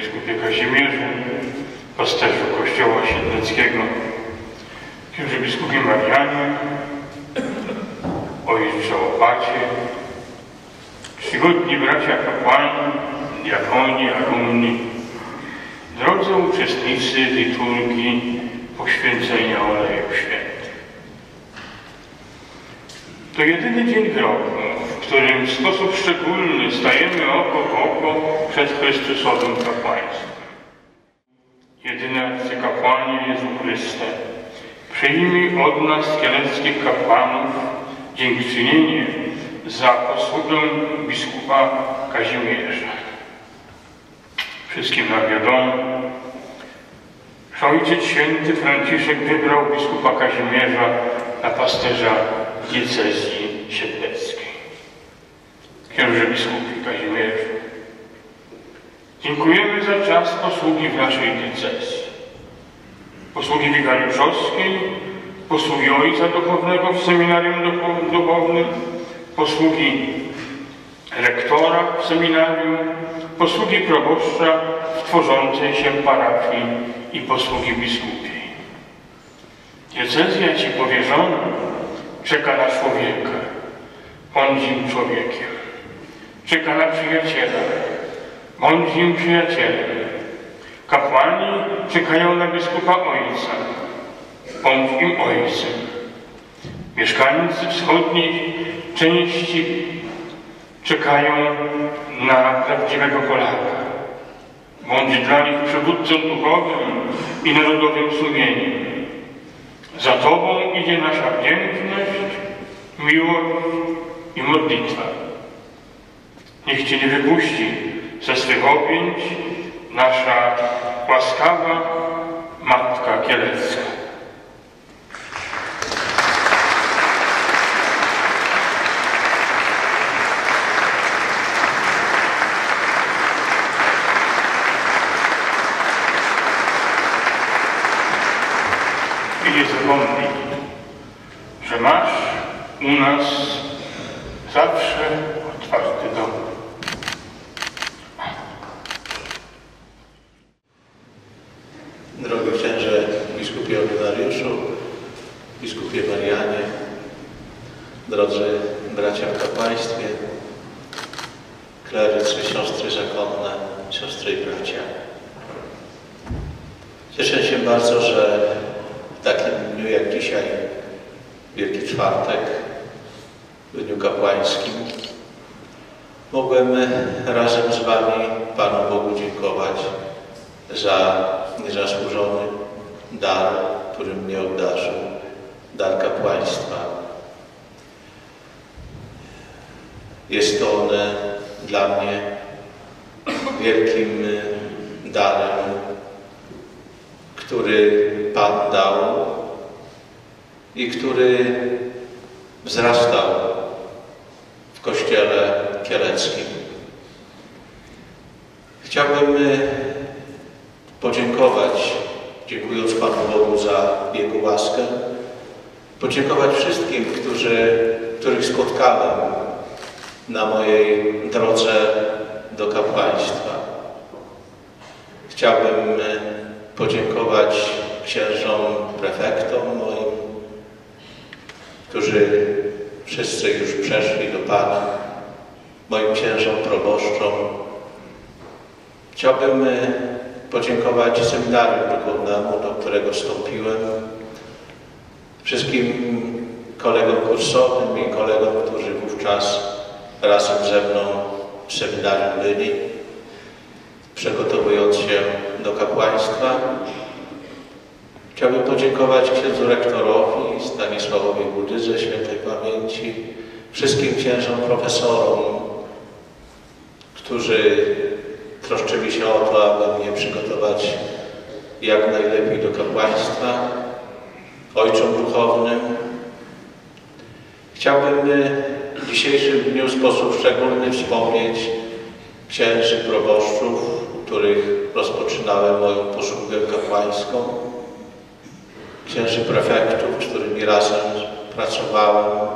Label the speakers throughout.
Speaker 1: biskupie Kazimierzu, pasterzu Kościoła Siedleckiego, księży biskupie Marianie, ojcze opacie, czcigodni bracia kapłani, diakoni, alumni, drodzy uczestnicy liturgii poświęcenia olejów świętych. To jedyny dzień w roku, którym w sposób szczególny stajemy oko w oko przed Chrystusowym kapłaństwem. Jedyny arcykapłanie Jezu Chryste, przyjmij od nas kieleckich kapłanów dziękczynienie za posługę biskupa Kazimierza. Wszystkim nam wiadomo, że Ojciec Święty Franciszek wybrał biskupa Kazimierza na pasterza diecezji siedleckiej. Księże biskupie Kazimierzu, dziękujemy za czas posługi w naszej diecezji. Posługi wikariuszowskiej, posługi Ojca Duchownego w Seminarium Duchownym, posługi rektora w seminarium, posługi proboszcza w tworzącej się parafii i posługi biskupiej. Diecezja Ci powierzona czeka na człowieka, bądź im człowiekiem. Na przyjaciela, bądź im przyjacielem. Kapłani czekają na biskupa ojca, bądź im ojcem. Mieszkańcy wschodniej części czekają na prawdziwego Polaka. Bądź dla nich przywódcą duchowym i narodowym sumieniem. Za Tobą idzie nasza wdzięczność, miłość i modlitwa. Niech Cię nie wypuści ze swych objęć nasza łaskawa Matka Kielecka. I że masz u nas zawsze otwarty dom.
Speaker 2: Ordynariuszu, biskupie Marianie, drodzy bracia w kapłaństwie, klerycy, siostry zakonne, siostry i bracia. Cieszę się bardzo, że w takim dniu jak dzisiaj, Wielki Czwartek, w Dniu Kapłańskim, mogłem razem z Wami Panu Bogu dziękować za niezasłużony dar, który mnie obdarzył, dar kapłaństwa. Jest to on dla mnie wielkim darem, który Pan dał i który wzrastał w Kościele Kieleckim. Chciałbym podziękować, dziękując Panu Bogu za Jego łaskę, podziękować wszystkim, którzy, których spotkałem na mojej drodze do kapłaństwa. Chciałbym podziękować księżom prefektom moim, którzy wszyscy już przeszli do Pana, moim księżom proboszczom. Chciałbym podziękować seminarium duchownemu, do którego wstąpiłem, wszystkim kolegom kursowym i kolegom, którzy wówczas razem ze mną w seminarium byli, przygotowując się do kapłaństwa. Chciałbym podziękować księdzu rektorowi Stanisławowi Budydze świętej pamięci, wszystkim księżom profesorom, którzy troszczyli się o to, aby mnie przygotować jak najlepiej do kapłaństwa, ojcom duchownym. Chciałbym w dzisiejszym dniu w sposób szczególny wspomnieć księży proboszczów, których rozpoczynałem moją posługę kapłańską, księży prefektów, z którymi razem pracowałem.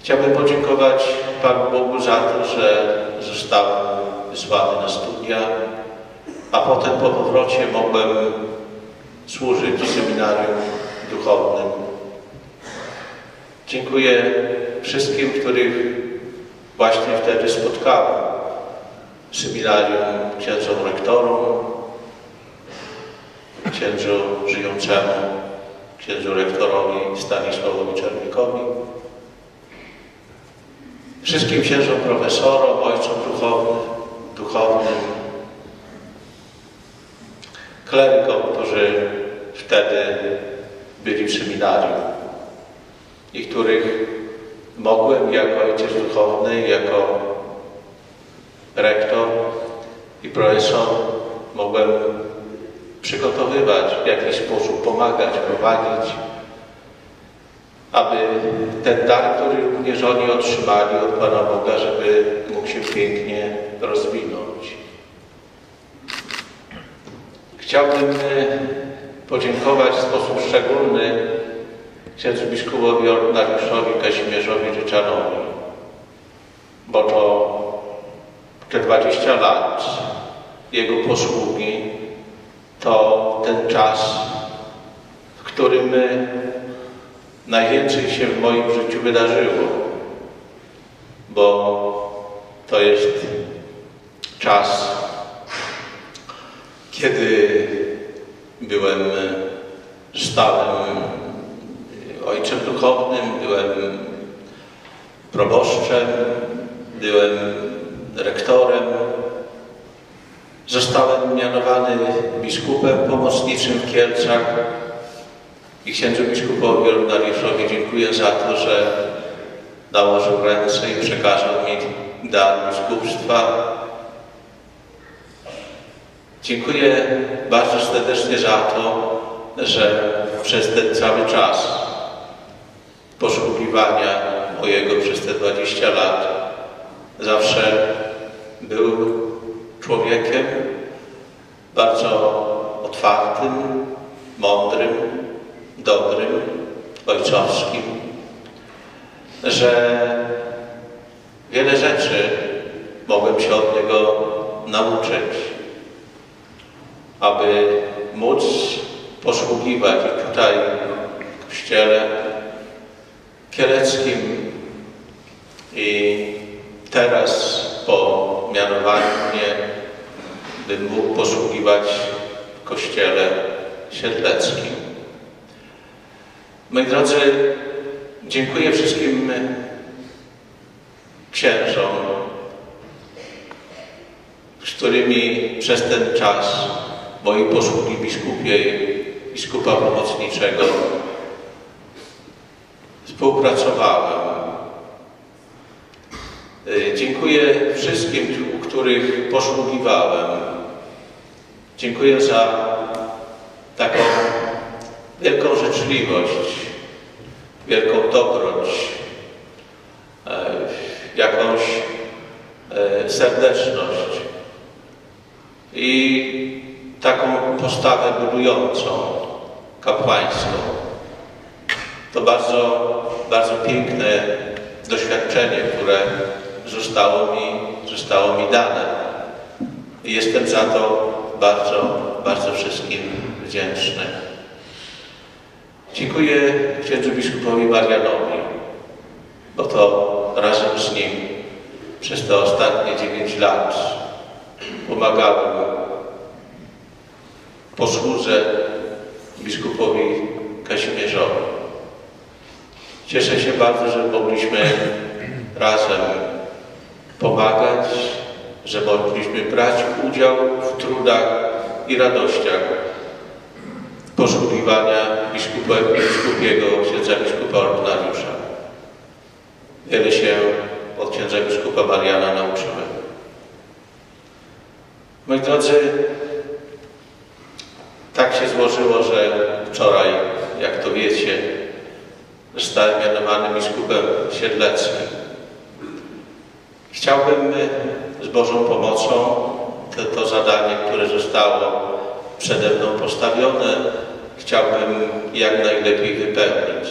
Speaker 2: Chciałbym podziękować Panu Bogu za to, że zostałem wysłany na studia, a potem po powrocie mogłem służyć w seminarium duchownym. Dziękuję wszystkim, których właśnie wtedy spotkałem. Seminarium księdzom rektorom, księdzu żyjącemu, księdzu rektorowi Stanisławowi Czernikowi, wszystkim księżom profesorom, ojcom duchownym, duchownym klerykom, którzy wtedy byli w seminarium i których mogłem jako ojciec duchowny, jako rektor i profesor mogłem przygotowywać, w jakiś sposób pomagać, prowadzić, aby ten dar, który również oni otrzymali od Pana Boga, żeby mógł się pięknie rozwinąć. Chciałbym e, podziękować w sposób szczególny księdzu biskupowi ordynariuszowi Kazimierzowi Ryczanowi, bo to te 20 lat jego posługi to ten czas, w którym najwięcej się w moim życiu wydarzyło, bo to jest czas, kiedy byłem stałym ojcem duchownym, byłem proboszczem, byłem rektorem, zostałem mianowany biskupem pomocniczym w Kielcach i księdzu biskupowi ordynariuszowi dziękuję za to, że nałożył ręce i przekazał mi dar biskupstwa. Dziękuję bardzo serdecznie za to, że przez ten cały czas poszukiwania mojego przez te 20 lat zawsze był człowiekiem bardzo otwartym, mądrym, dobrym, ojcowskim, że wiele rzeczy mogłem się od niego nauczyć, aby móc posługiwać tutaj w Kościele Kieleckim i teraz po mianowaniu mnie bym mógł posługiwać w Kościele Siedleckim. Moi drodzy, dziękuję wszystkim księżom, z którymi przez ten czas mojej posługi biskupiej, biskupa pomocniczego współpracowałem. Dziękuję wszystkim, u których posługiwałem. Dziękuję za taką wielką życzliwość, wielką dobroć, jakąś serdeczność i taką postawę budującą, kapłańską. To bardzo, bardzo piękne doświadczenie, które zostało mi, zostało mi dane. I jestem za to bardzo, bardzo wszystkim wdzięczny. Dziękuję księdzu biskupowi Marianowi, bo to razem z nim przez te ostatnie dziewięć lat pomagałem posłudze biskupowi Kazimierzowi. Cieszę się bardzo, że mogliśmy razem pomagać, że mogliśmy brać udział w trudach i radościach posługiwania biskupa, biskupiego księdza biskupa ordynariusza. Wiele się od księdza biskupa Mariana nauczyłem. Moi drodzy, tak się złożyło, że wczoraj, jak to wiecie, zostałem mianowany biskupem siedleckim. Chciałbym z Bożą pomocą to, to zadanie, które zostało przede mną postawione, chciałbym jak najlepiej wypełnić.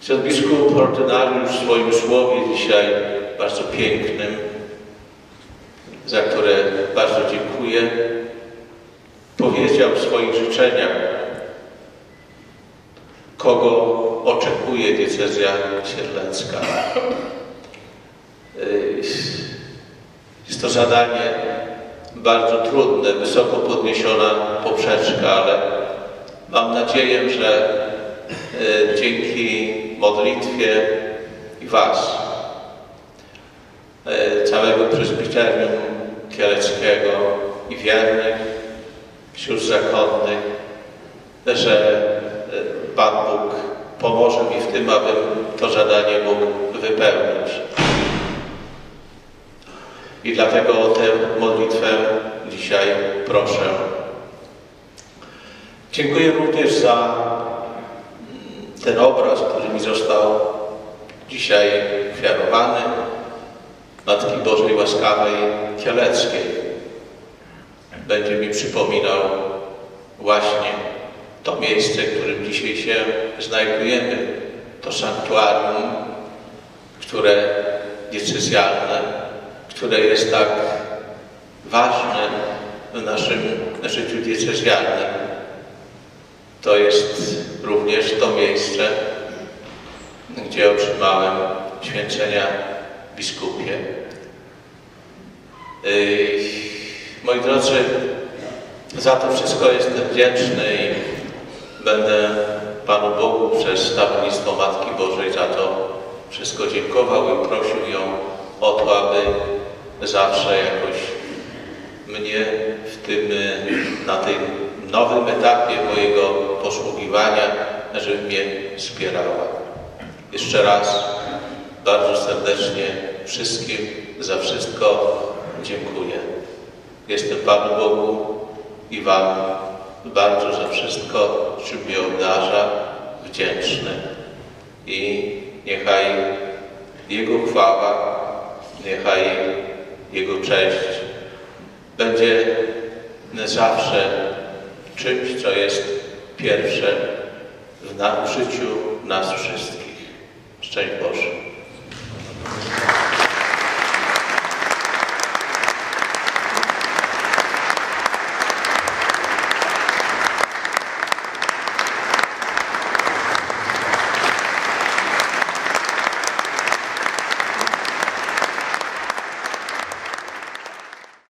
Speaker 2: Ksiądz biskup ordynariusz w swoim słowie dzisiaj bardzo pięknym za które bardzo dziękuję, powiedział w swoich życzeniach, kogo oczekuje diecezja siedlecka. Y, Jest to zadanie bardzo trudne, wysoko podniesiona poprzeczka, ale mam nadzieję, że y, dzięki modlitwie i Was, y, całego prezbiterium kieleckiego i wiernych, sióstr zakonnych, że y, Pan Bóg pomoże mi w tym, abym to zadanie mógł wypełnić. I dlatego o tę modlitwę dzisiaj proszę. Dziękuję również za ten obraz, który mi został dzisiaj ofiarowany Matki Bożej Łaskawej Kieleckiej. Będzie mi przypominał właśnie to miejsce, w którym dzisiaj się znajdujemy. To sanktuarium, które diecezjalne, które jest tak ważne w naszym życiu diecezjalnym. To jest również to miejsce, gdzie otrzymałem święcenia biskupie. Yy, Moi drodzy, za to wszystko jestem wdzięczny i będę Panu Bogu przez stawnictwo Matki Bożej za to wszystko dziękował i prosił ją o to, aby zawsze jakoś mnie w tym, na tym nowym etapie mojego posługiwania, żeby mnie wspierała. Jeszcze raz bardzo serdecznie wszystkim za wszystko dziękuję. Jestem Panu Bogu i Wam bardzo za wszystko, czym mnie obdarza, wdzięczny. I niechaj Jego chwała, niechaj Jego cześć będzie zawsze czymś, co jest pierwsze w, życiu nas wszystkich. Szczęść Boże.